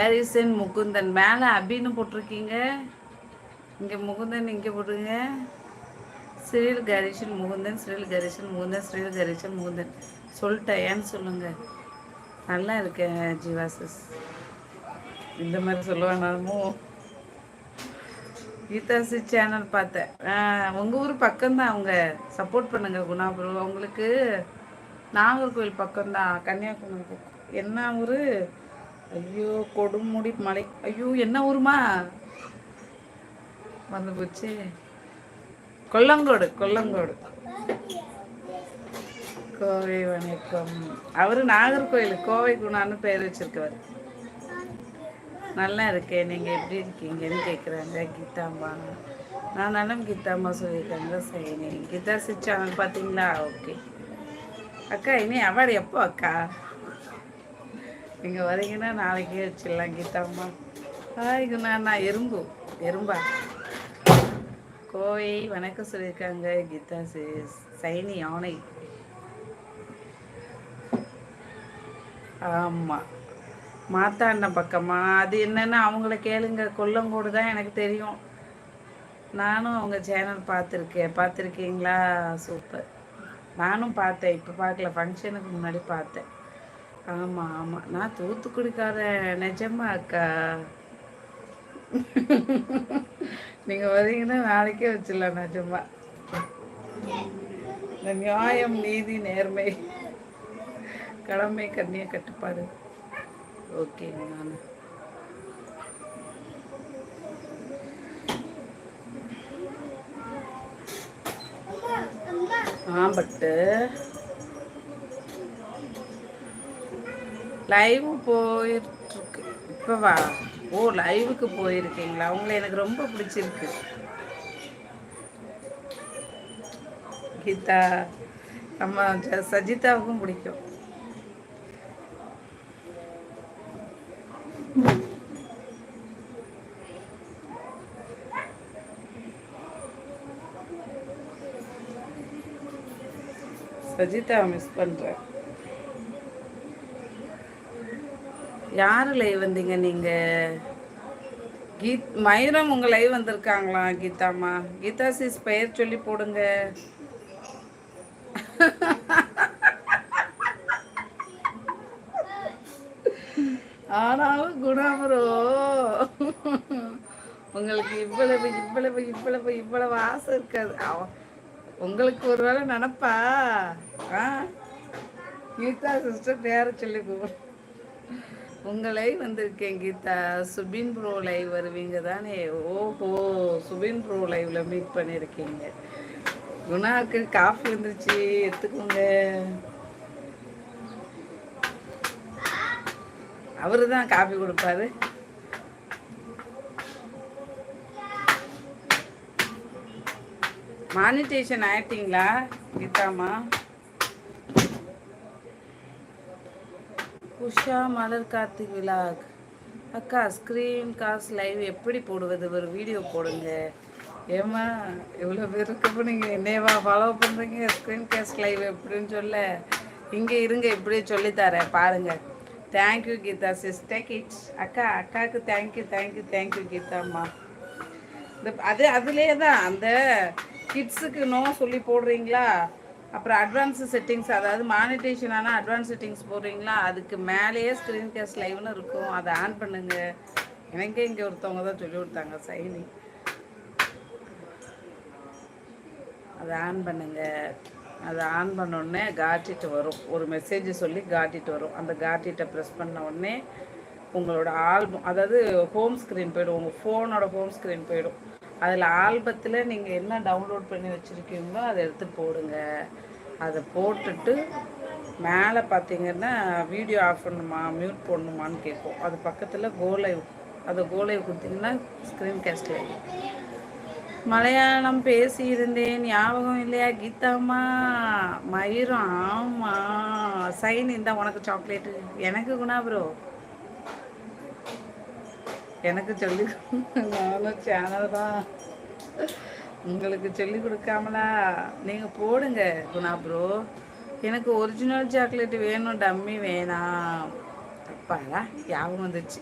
Harrison Mukundan. மேலே அபின்னு போட்டிருக்கீங்க. இங்கே முகுந்தன் இங்கே போட்டுருங்க ஸ்ரீல் கரிஷன் முகுந்தன் ஸ்ரீல் கரிஷன் முகுந்தன் ஸ்ரீல் கரிஷன் முகுந்தன். சொல்லிட்டேன் ஏன்னு சொல்லுங்கள் நல்லா இருக்கேன் ஜீவாசஸ். இந்த மாதிரி சொல்லுவானாலுமோ கீதாசி சேனல் பார்த்தேன். உங்கள் ஊர் பக்கம்தான் அவங்க. சப்போர்ட் பண்ணுங்க குணாபுரம் அவங்களுக்கு நாகர்கோவில் பக்கம்தான் கன்னியாகுமரி என்ன ஊர்? ஐயோ கொடுமுடி மலை ஐயோ என்ன ஊருமா? வந்து போச்சு. கொல்லங்கோடு கொல்லங்கோடு. கோவை வணக்கம். அவரு நாகர்கோயில் கோவை குணான்னு பெயர் வச்சிருக்கவர். நல்லா இருக்கேன் நீங்கள் எப்படி இருக்கீங்கன்னு கேட்குறாங்க கீதாம்மா நான் நலம் கீதாம்மா சொல்லியிருக்காங்க சரி கீதா சி சேனல் பார்த்தீங்களா? ஓகே. அக்கா இனி அவார்டு எப்போ அக்கா? நீங்கள் வரீங்கன்னா நாளைக்கே வச்சிடலாம் கீதாம்மா ஹாய் குணா நான் எறும்பு எறும்பா. கோவை வணக்கம் சொல்லியிருக்காங்க கீதா சைனி யானை. ஆமாம் மாத்தாண்ட பக்கமா. அது என்னென்னு அவங்கள கேளுங்க. கொல்லங்கோடு தான் எனக்கு தெரியும். நானும் அவங்க சேனல் பார்த்துருக்கேன். பார்த்துருக்கீங்களா? சூப்பர். நானும் பார்த்தேன். இப்போ பார்க்கல. ஃபங்க்ஷனுக்கு முன்னாடி பார்த்தேன். ஆமாம் ஆமாம் நான் தூத்துக்குடிக்கார நிஜமா அக்கா. நீங்கள் வந்தீங்கன்னா நாளைக்கே வச்சிடலாம் நிஜமா. இந்த நியாயம் நீதி நேர்மை. கடமை கண்ணிய கட்டுப்பாடு. ஓகே நான். ஆ பட்டு லைவ் போயிட்டுருக்கு. இப்போ வா. ஓ லைவுக்கு போயிருக்கீங்களா? உங்களை எனக்கு ரொம்ப பிடிச்சிருக்கு. கீதா அம்மா சஜிதாவுக்கும் பிடிக்கும். சஜிதாவை மிஸ் பண்ணுறேன் யார் லைவ் வந்தீங்க நீங்கள் கீத் மயிரம் உங்கள் லைவ் வந்திருக்காங்களா கீதாம்மா? கீதா சிஸ் பெயர் சொல்லி போடுங்க. ஆனாலும் குணாபுரோ. உங்களுக்கு இவ்வளவு இவ்வளவு இவ்வளவு இவ்வளவு ஆசை இருக்காது. உங்களுக்கு ஒரு வேளை நினப்பா? ஆ? கீதா சிஸ்டர் பேரை சொல்லி உங்கள் லைவ் வந்திருக்கேன் கீதா. சுபின் ப்ரோ லைவ் வருவீங்க தானே? ஓஹோ சுபின் ப்ரோ லைவ்ல மீட் பண்ணியிருக்கீங்க குணாவுக்கு காஃபி வந்துருச்சு எடுத்துக்கோங்க. அவரு தான் காஃபி கொடுப்பாரு. மானிட்டேஷன் ஆயிட்டீங்களா கீதாமா உஷா மலர் கார்த்திக் விலாக் அக்கா ஸ்க்ரீன் காஸ் லைவ் எப்படி போடுவது? ஒரு வீடியோ போடுங்க. ஏமா இவ்வளோ பேருக்கு நீங்கள் என்னையவா ஃபாலோ பண்ணுறீங்க ஸ்க்ரீன் காஸ்ட் லைவ் எப்படின்னு சொல்ல. இங்கே இருங்க இப்படியே சொல்லித்தரேன் பாருங்கள் தேங்க்யூ கீதா சிஸ்டர் கிட்ஸ் அக்கா அக்காவுக்கு தேங்க்யூ தேங்க்யூ தேங்க்யூ கீதாம்மா. இந்த அது அதுலேயே தான் அந்த கிட்ஸுக்கு நோ சொல்லி போடுறீங்களா? அப்புறம் அட்வான்ஸ் செட்டிங்ஸ் அதாவது மானிட்டேஷன் ஆனால் அட்வான்ஸ் செட்டிங்ஸ் போடுறீங்களா? அதுக்கு மேலேயே ஸ்க்ரீன் கேஸ் லைவ்னு இருக்கும். அதை ஆன் பண்ணுங்க. எனக்கே இங்கே ஒருத்தவங்க தான் சொல்லி கொடுத்தாங்க சைனி. அதை ஆன் பண்ணுங்க. அதை ஆன் பண்ணோடனே காட்டிட்டு வரும். ஒரு மெசேஜ் சொல்லி காட்டிட்டு வரும். அந்த காட்டிட்ட ப்ரெஸ் பண்ண உடனே உங்களோட ஆல்பம் அதாவது ஹோம் ஸ்க்ரீன் போயிடும். உங்கள் ஃபோனோட ஹோம் ஸ்க்ரீன் போயிடும். அதில் ஆல்பத்தில் நீங்கள் என்ன டவுன்லோட் பண்ணி வச்சுருக்கீங்களோ அதை எடுத்து போடுங்க. அதை போட்டுட்டு மேலே பார்த்தீங்கன்னா வீடியோ ஆஃப் பண்ணணுமா மியூட் போடணுமான்னு கேட்கும். அது பக்கத்தில் கோலைவ் அதை கோலைவ் கொடுத்தீங்கன்னா ஸ்க்ரீன் கேஸ்ட் மலையாளம் பேசி இருந்தேன் ஞாபகம் இல்லையா கீதாம்மா? மயிரம் ஆமாம் சைன் இந்த உனக்கு சாக்லேட்டு எனக்கு குணா ப்ரோ எனக்கு சொல்லி நானும் சேனல் தான். உங்களுக்கு சொல்லி கொடுக்காமலா நீங்கள் போடுங்க குணா ப்ரோ எனக்கு ஒரிஜினல் சாக்லேட் வேணும் டம்மி வேணாம். அப்பாடா ஞாபகம் வந்துச்சு